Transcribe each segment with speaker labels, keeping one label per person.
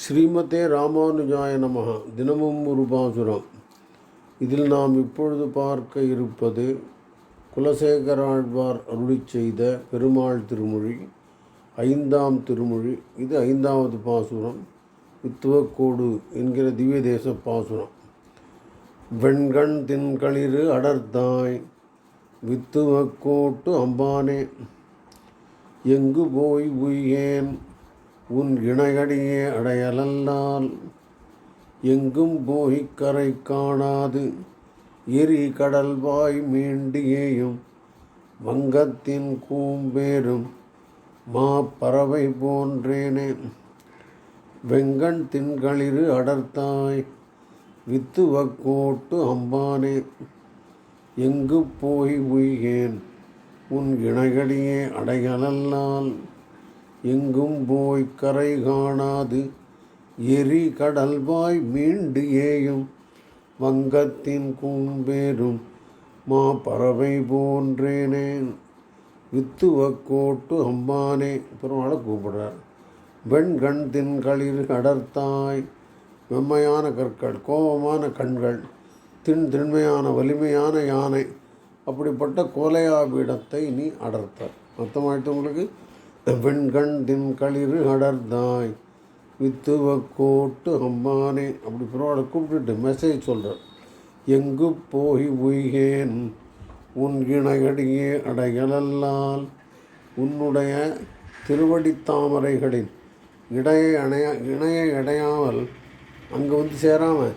Speaker 1: ஸ்ரீமதே ராமானுஜாய நமக தினமும் ஒரு பாசுரம். இதில் நாம் இப்பொழுது பார்க்க இருப்பது குலசேகராழ்வார் அருளி செய்த பெருமாள் திருமொழி ஐந்தாம் திருமொழி. இது ஐந்தாவது பாசுரம். வித்துவக்கோடு என்கிற திவ்ய தேச பாசுரம். வெண்கண் தின்களிறு அடர்த்தாய் வித்துவக்கோட்டு அம்பானே. எங்கு போய் உய்யேன்? உன் இணையடியே அடையலல்லால் எங்கும் போய் கரை காணாது. எரி கடல்வாய் மீண்டியேயும் வங்கத்தின் கூம்பேரும் மா பறவை போன்றேனே. வெங்கண் தின்களிறு அடர்த்தாய் வித்துவக்கோட்டு அம்பானே. எங்கு போய் உய்கேன்? உன் இணையடியே அடையலல்லால் எங்கும் போய் கரை காணாது. எரி கடல்வாய் மீண்டு ஏயும். வங்கத்தின் கூம்பேரும் மா பறவை போன்றேனே வித்துவக்கோட்டு அம்பானே. பெருமாளை கூப்பிடுறார். வெண்கண் தின்களிர் அடர்த்தாய். வெம்மையான கற்கள் கோபமான கண்கள் தின் திண்மையான வலிமையான யானை. அப்படிப்பட்ட கோலையாபீடத்தை நீ அடர்த்தார் அர்த்தமாயிட்டு உங்களுக்கு? வெண்கண் தின்களிர் அடர்ந்தாய். வித்துவ கோட்டு அம்மானே அப்படி பரவாயில்ல கூப்பிட்டுட்டு மெசேஜ் சொல்கிறார் எங்கு போய் உய்கேன்? உன் இணையடியே அடையலல்லால் உன்னுடைய திருவடித்தாமரைகளின் இடையை அணைய இணையை அடையாமல் அங்கே வந்து சேராமல்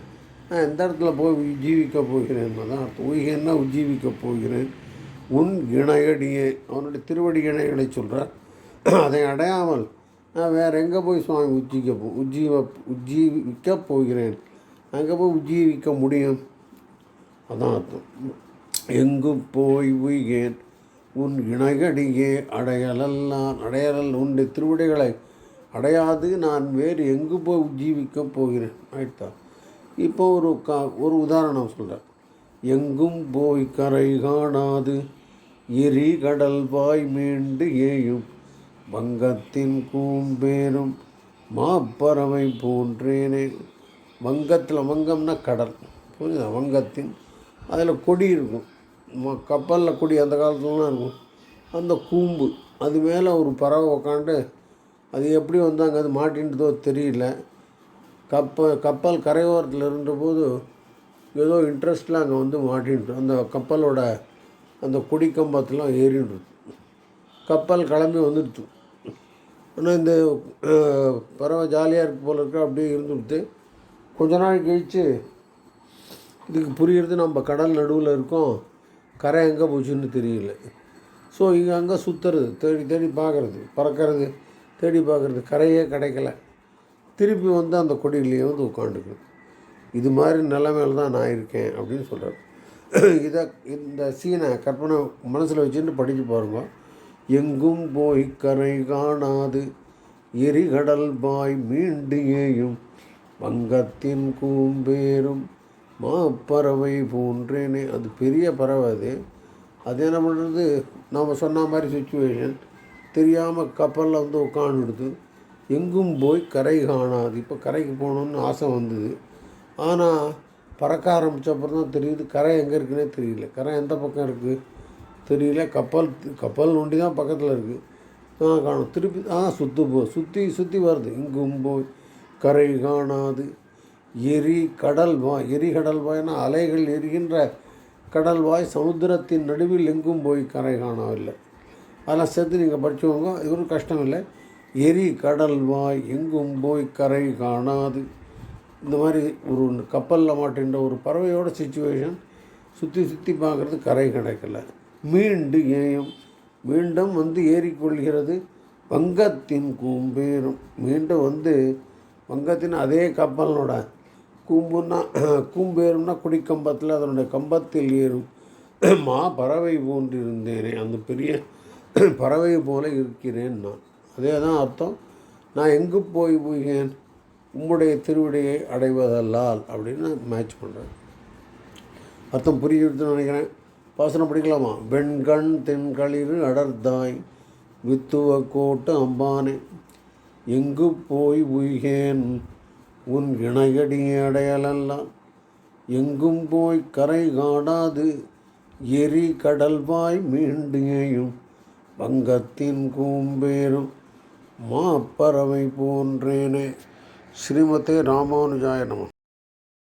Speaker 1: நான் எந்த இடத்துல போய் உஜ்ஜீவிக்க போகிறேன்? தான் அர்த்தம். உய்கேன்னா உஜ்ஜீவிக்க போகிறேன். உன் இணையடியே அவனுடைய திருவடி இணைகளை சொல்கிறார் அதை அடையாமல் நான் வேறு எங்கே போய் சுவாமி உஜ்ஜிக்க போ உஜ்ஜீவ உஜ்ஜீவிக்க போகிறேன்? அங்கே போய் உஜ்ஜீவிக்க முடியும்? அதான் அர்த்தம். எங்கு போய் உய்கேன்? உன் இணைகடியே அடையலல்லான் அடையலல் உன்னுடைய திருவிடைகளை. அடையாது நான் வேறு எங்கு போய் உஜ்ஜீவிக்க போகிறேன்? ஆயிட்டா இப்போ ஒரு கா ஒரு உதாரணம் சொல்கிறேன் எங்கும் போய் கரை காணாது எரி கடல் வாய் மீண்டு ஏயும். வங்கத்தின் கூம்பேரும் மாப்பறவை போன்றேனே. வங்கத்தில் வங்கம்னா கடல். புரியுதா வங்கத்தின். அதில் கொடி இருக்கும். கப்பலில் கொடி அந்த காலத்துலலாம் இருக்கும். அந்த கூம்பு. அது மேலே ஒரு பறவை உக்காண்டு அது எப்படி வந்தாங்க அங்கே அது மாட்டின்றதோ தெரியல. கப்பல் கப்பல் கரையோரத்தில் இருந்தபோது ஏதோ இன்ட்ரெஸ்டில் அங்கே வந்து மாட்டின்ட்டு அந்த கப்பலோட அந்த கொடி கம்பத்தெலாம் ஏறிடுது கப்பல் கிளம்பி வந்துடுச்சு ஆனால் இந்த பறவை ஜாலியாக இருக்கு போல இருக்க அப்படியே இருந்துடுத்து கொஞ்ச நாள் கழிச்சு இதுக்கு புரியுறது நம்ம கடல் நடுவில் இருக்கோம் கரை எங்கே போச்சுன்னு தெரியல. ஸோ இங்கே அங்கே சுற்றுறது தேடி தேடி பார்க்குறது பறக்கிறது தேடி பார்க்குறது கரையே கிடைக்கல. திருப்பி வந்து அந்த கொடியிலேயே வந்து உட்காந்துக்குது. இது மாதிரி நிலைமையில தான் நான் இருக்கேன் அப்படின்னு சொல்கிறார் இதை இந்த சீனை கற்பனை மனசில் வச்சுட்டு படித்து பாருங்கள் எங்கும் போய் கரை காணாது. எரிகடல் பாய் மீண்டு ஏயும் வங்கத்தின் கூம்பேரும் மாப்பறவை போன்றேனே. அது பெரிய பறவை அது. அது என்ன பண்ணுறது நாம் சொன்ன மாதிரி சுச்சுவேஷன் தெரியாமல் கப்பலில் வந்து உட்காந்துடுது எங்கும் போய் கரை காணாது. இப்போ கரைக்கு போகணுன்னு ஆசை வந்தது. ஆனால் பறக்க ஆரம்பித்தப்பறம் தான் தெரியுது. கரை எங்கே இருக்குன்னே தெரியல. கரை எந்த பக்கம் இருக்குது தெரியல. கப்பல் கப்பல் ஒண்டி தான் பக்கத்தில் இருக்குது ஆ காணும். திருப்பி ஆ சுற்று போ சுற்றி சுற்றி வருது. இங்கும் போய் கரை காணாது. எரி கடல் வாய் எரி கடல் வாய்னா அலைகள் எரிகின்ற கடல் வாய் சமுத்திரத்தின் நடுவில் எங்கும் போய் கரை காணவில்லை. அதெல்லாம் சேர்த்து நீங்கள் படிச்சவங்க இவரும் கஷ்டம் இல்லை. எரி கடல் வாய் எங்கும் போய் கரை காணாது. இந்த மாதிரி ஒரு கப்பலில் மாட்டின்ற ஒரு பறவையோட சுச்சுவேஷன் சுற்றி சுற்றி பார்க்குறது கரை கிடைக்கல. மீண்டு ஏயும். மீண்டும் வந்து ஏறிக்கொள்கிறது வங்கத்தின் கூம்பேரும் மீண்டும் வந்து வங்கத்தின் அதே கப்பலோட கூம்புன்னா கூம்பேறும்னா குடிக்கம்பத்தில் அதனுடைய கம்பத்தில் ஏறும். மா பறவை போன்றிருந்தேனே அந்த பெரிய பறவை போல இருக்கிறேன் நான். அதே தான் அர்த்தம். நான் எங்கு போய் போய்கேன் உம்முடைய திருவிடையை அடைவதல்லால் அப்படின்னு மேட்ச் பண்ணுறேன் அர்த்தம் புரியுதுன்னு நினைக்கிறேன். பாசனம் படிக்கலாமா? வெண்கண் தென்களிறு அடர்தாய் வித்துவ கோட்டு அம்பானே எங்கு போய் உய்கேன்? உன் இணையடி அடையலல்லாம் எங்கும் போய் கரை காடாது எரி கடல்வாய் மீண்டியையும் வங்கத்தின் கூம்பேரும் மாப்பறவை போன்றேனே. ஸ்ரீமதே ராமானுஜாய நம.